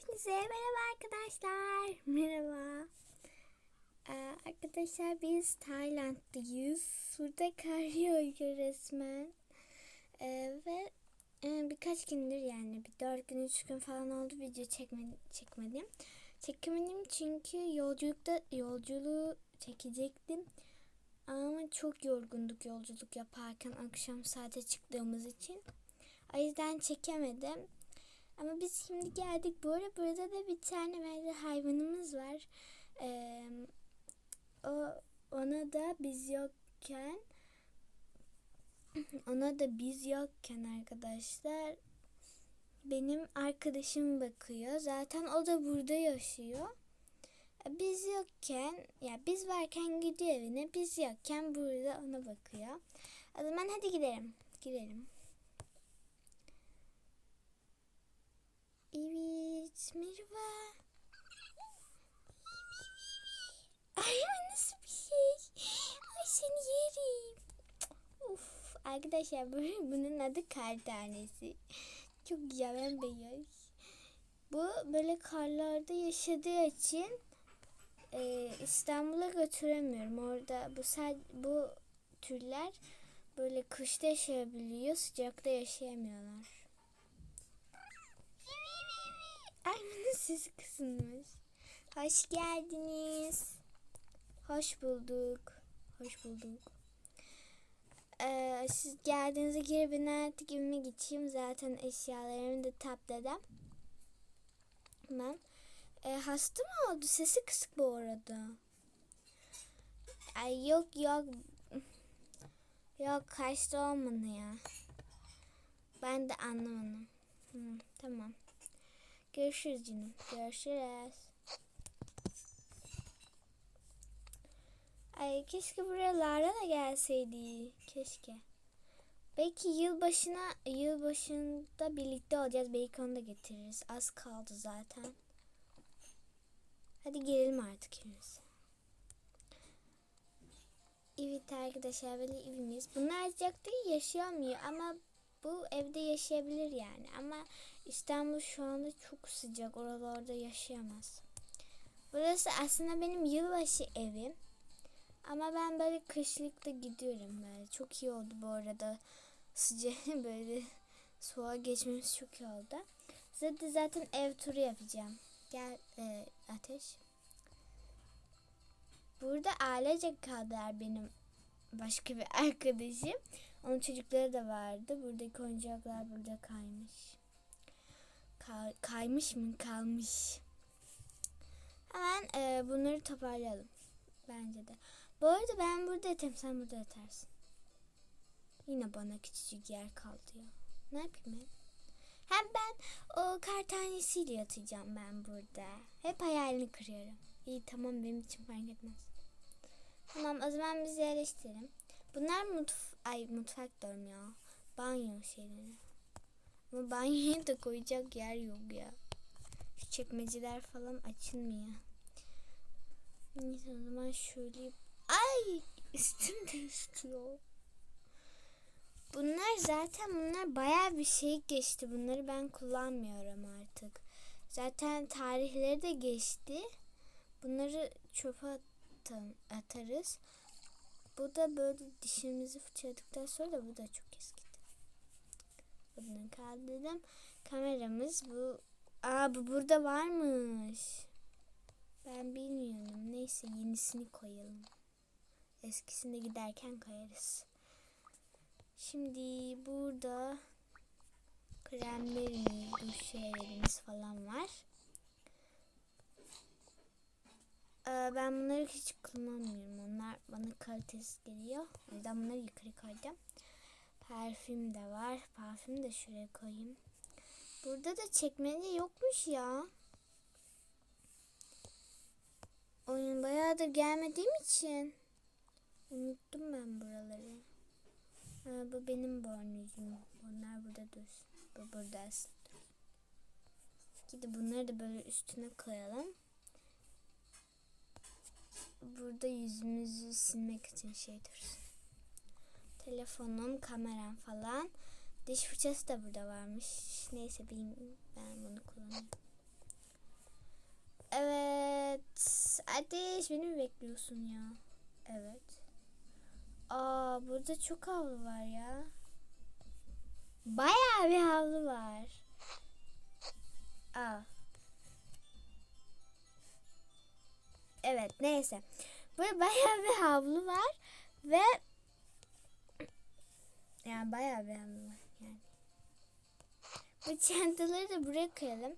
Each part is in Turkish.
Hepinize merhaba arkadaşlar. Merhaba. Ee, arkadaşlar biz Tayland'dayız. Burada kar yağıyor resmen. Ee, ve e, birkaç gündür yani bir dört gün üç gün falan oldu video çekme, çekmedim. Çekemedim çünkü yolculukta yolculuğu çekecektim. Ama çok yorgunduk yolculuk yaparken akşam saate çıktığımız için. O yüzden çekemedim. Ama biz şimdi geldik. Bu arada burada da bir tane böyle hayvanımız var. Ee, o ona da biz yokken ona da biz yokken arkadaşlar benim arkadaşım bakıyor. Zaten o da burada yaşıyor. Biz yokken ya biz varken gidiyor evine. Biz yokken burada ona bakıyor. O zaman hadi gidelim. Girelim. Evet, merhaba. Ay nasıl bir şey? Ay seni yerim. Uf, arkadaşlar bu- bunun adı kar tanesi. Çok güzel bembeyaz. Bu böyle karlarda yaşadığı için e, İstanbul'a götüremiyorum. Orada bu bu türler böyle kışta yaşayabiliyor, sıcakta yaşayamıyorlar. Aymanın sesi kısılmış. Hoş geldiniz. Hoş bulduk. Hoş bulduk. Ee, siz geldiğinizde geri ben artık evime geçeyim. Zaten eşyalarımı da tablede. Ben. Ee, hasta mı oldu? Sesi kısık bu arada. Ay yok yok. Yok hasta olmadı ya. Ben de anlamadım. Hı, tamam. Görüşürüz canım. Görüşürüz. Ay keşke buraya Lara da gelseydi. Keşke. Belki yılbaşına yılbaşında birlikte olacağız. Belki onu da getiririz. Az kaldı zaten. Hadi gelelim artık hepimiz. Evet arkadaşlar böyle evimiz. Bunlar sıcakta yaşayamıyor ama bu evde yaşayabilir yani. Ama İstanbul şu anda çok sıcak. Oralarda yaşayamaz. Burası aslında benim yılbaşı evim. Ama ben böyle kışlıkta gidiyorum böyle. Çok iyi oldu bu arada. Sıcak böyle soğuğa geçmemiz çok iyi oldu. De zaten ev turu yapacağım. Gel e, Ateş. Burada ailece kaldılar benim başka bir arkadaşım. Onun çocukları da vardı. Buradaki oyuncaklar burada kaymış. Ka- kaymış mı? Kalmış. Hemen e, bunları toparlayalım. Bence de. Bu arada ben burada yatayım. Sen burada yatarsın. Yine bana küçücük yer kaldı ya. Ne yapayım ben? Hem ben o kar tanesiyle yatacağım ben burada. Hep hayalini kırıyorum. İyi tamam benim için fark etmez. Tamam o zaman biz yerleştirelim. Bunlar mutf ay mutfak diyorum ya. Banyo şeyleri. Ama banyoya da koyacak yer yok ya. Şu çekmeceler falan açılmıyor. Neyse o zaman şöyle... Ay üstüm değişiyor. Bunlar zaten bunlar baya bir şey geçti. Bunları ben kullanmıyorum artık. Zaten tarihleri de geçti. Bunları çöpe atarız. Bu da böyle dişimizi fırçaladıktan sonra da bu da çok eskidi. Bunu kaldırdım. Kameramız bu. Aa bu burada varmış. Ben bilmiyorum. Neyse yenisini koyalım. Eskisinde giderken koyarız. Şimdi burada kremlerimiz, duş şeylerimiz falan var. Ee, ben bunları hiç kullanmıyorum. Onlar bana kalitesiz geliyor. O yüzden bunları yukarı koydum. Parfüm de var. Parfüm de şuraya koyayım. Burada da çekmece yokmuş ya. Oyun bayağıdır gelmediğim için unuttum ben buraları. Ha, bu benim bornozum. Bunlar burada dursun. Bu burada dursun. Gidip bunları da böyle üstüne koyalım. Burada yüzümüzü silmek için şey dursun. Telefonum, kameram falan. Diş fırçası da burada varmış. Neyse benim, ben bunu kullanıyorum. Evet. Ateş beni mi bekliyorsun ya? Evet. Aa burada çok havlu var ya. Bayağı bir havlu var. Evet neyse. Böyle bayağı bir havlu var ve yani bayağı bir havlu var yani. Bu çantaları da buraya koyalım.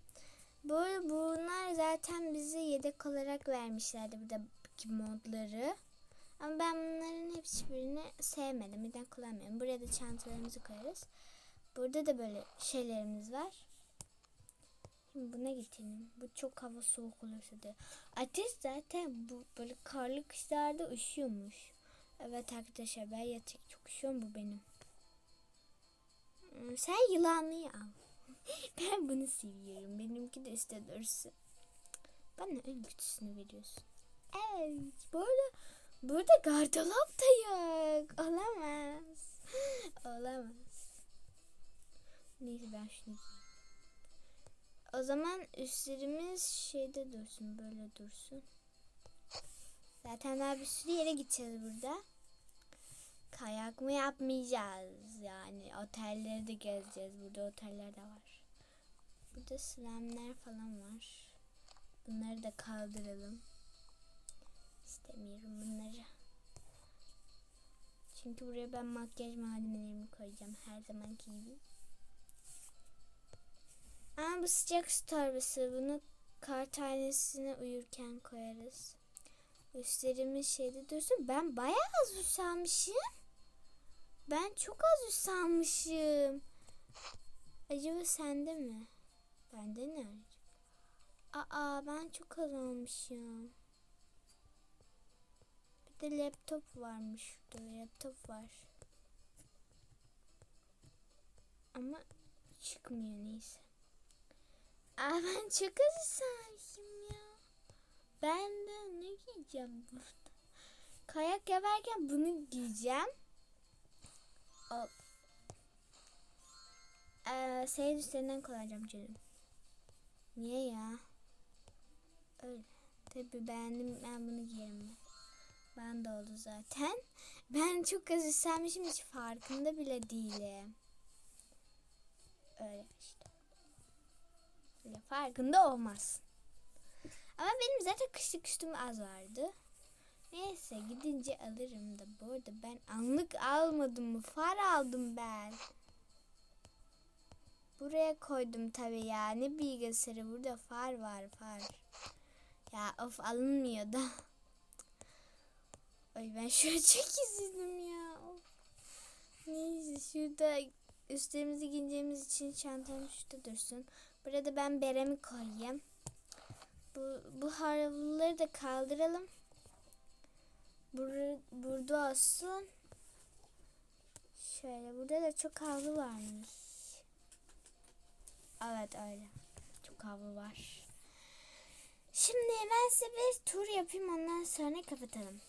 Böyle bunlar zaten bize yedek olarak vermişlerdi buradaki modları. Ama ben bunların hiçbirini sevmedim. Neden kullanmıyorum. Buraya da çantalarımızı koyarız. Burada da böyle şeylerimiz var. Şimdi buna getirelim. Bu çok hava soğuk olursa diyor. Ateş zaten bu böyle karlı kışlarda üşüyormuş. Evet arkadaşlar ben yatık çok üşüyorum bu benim. Hmm, Sen yılanlıyı al. Ben bunu seviyorum. Benimki de üstte dursun. Bana en kötüsünü veriyorsun. Evet. Bu arada burada gardırop da yok. Olamaz. Olamaz. Neyse ben şunu giyeyim. O zaman üstlerimiz şeyde dursun. Böyle dursun. Zaten daha bir sürü yere gideceğiz burada. Kayak mı yapmayacağız yani otelleri de gezeceğiz. Burada oteller de var. Burada slamler falan var. Bunları da kaldıralım. İstemiyorum bunları. Çünkü buraya ben makyaj malzemelerimi koyacağım her zamanki gibi. Bu sıcak su torbası. Bunu kar tanesine uyurken koyarız. Üstlerimiz şeyde dursun. Ben bayağı az usanmışım. Ben çok az usanmışım. Acaba sende mi? Bende ne? Aa ben çok az almışım. Bir de laptop varmış şurada. Laptop var. Ama çıkmıyor neyse. Aa ben çok usanmışım ya. Ben de ne giyeceğim burada? Kayak yaparken bunu giyeceğim. O ee, senin üstlerinden kullanacağım canım. Niye ya? Öyle. Tabi beğendim ben bunu giyerim. Ben de oldu zaten. Ben çok az istenmişim hiç farkında bile değilim. Öyle işte. Öyle farkında olmaz. Ama benim zaten kışlık üstüm az vardı. Neyse gidince alırım da bu arada ben anlık almadım mı? Far aldım ben. Buraya koydum tabii ya. Ne bilgisayarı burada far var far. Ya of alınmıyor da. Ay ben şöyle çok üzüldüm ya. Neyse şurada üstlerimizi giyeceğimiz için çantam şurada dursun. Burada ben beremi koyayım. Bu, bu havluları da kaldıralım. Bur burada olsun. Şöyle burada da çok havlu varmış. Evet öyle. Çok havlu var. Şimdi ben size bir tur yapayım ondan sonra kapatalım.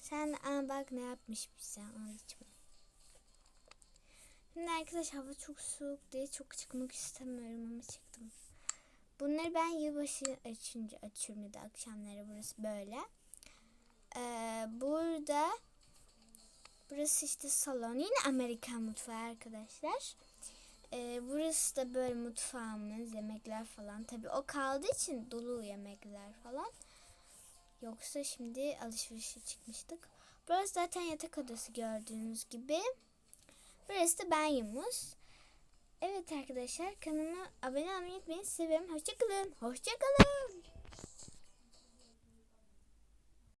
Sen aa, bak ne yapmış bize. İçme. Şimdi arkadaş hava çok soğuk diye çok çıkmak istemiyorum ama çıktım. Bunları ben yılbaşı açınca açıyorum ya da akşamları burası böyle. Ee, burada burası işte salon. Yine Amerikan mutfağı arkadaşlar. Ee, burası da böyle mutfağımız, yemekler falan. Tabii o kaldığı için dolu yemekler falan. Yoksa şimdi alışverişe çıkmıştık. Burası zaten yatak odası gördüğünüz gibi. Burası da banyomuz. Evet arkadaşlar kanalıma abone olmayı unutmayın. Seviyorum. Hoşçakalın. Hoşçakalın.